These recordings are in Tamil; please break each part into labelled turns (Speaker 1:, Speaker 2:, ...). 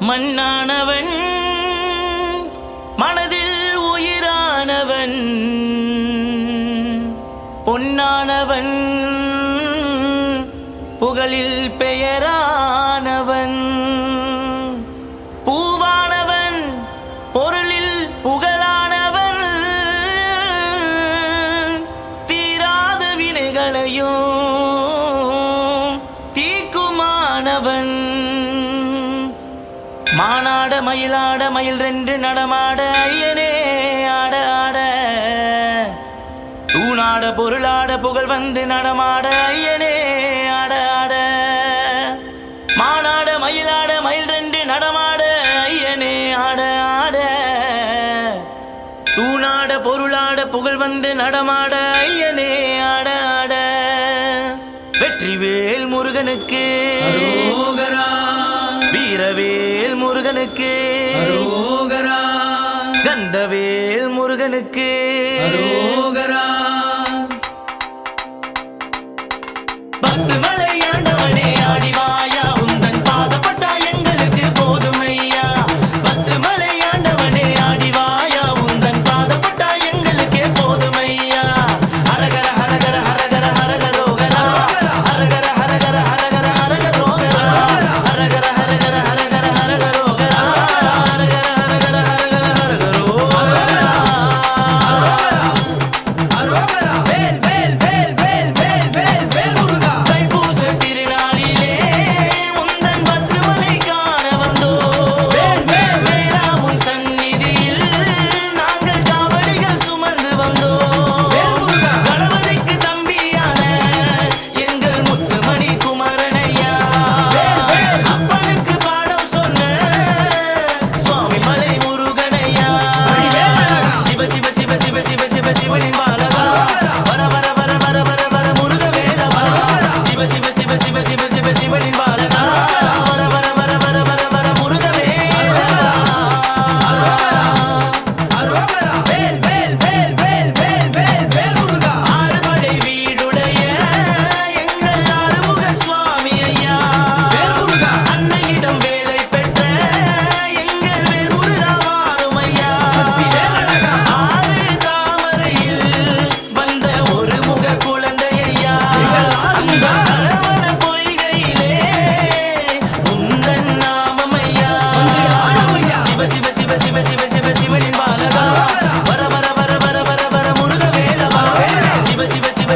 Speaker 1: மண்ணானவன் மனதில் உயிரானவன் பொன்னானவன் புகழில் பெயரா மாநாட மயிலாட மயில் ரெண்டு நடமாட ஐயனே ஆட ஆட. தூணாட பொருளாட புகழ் வந்து நடமாட ஐயனே ஆட ஆட. மானாட மயிலாட மயில் ரெண்டு நடமாட ஐயனே ஆட ஆட. தூணாட பொருளாட புகழ் வந்து நடமாட ஐயனே ஆட ஆட. வெற்றிவேல் முருகனுக்கு. வீரவேல் முருகனுக்கு. கந்தவேல் முருகனுக்கு. பத்து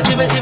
Speaker 1: recibe, recibe.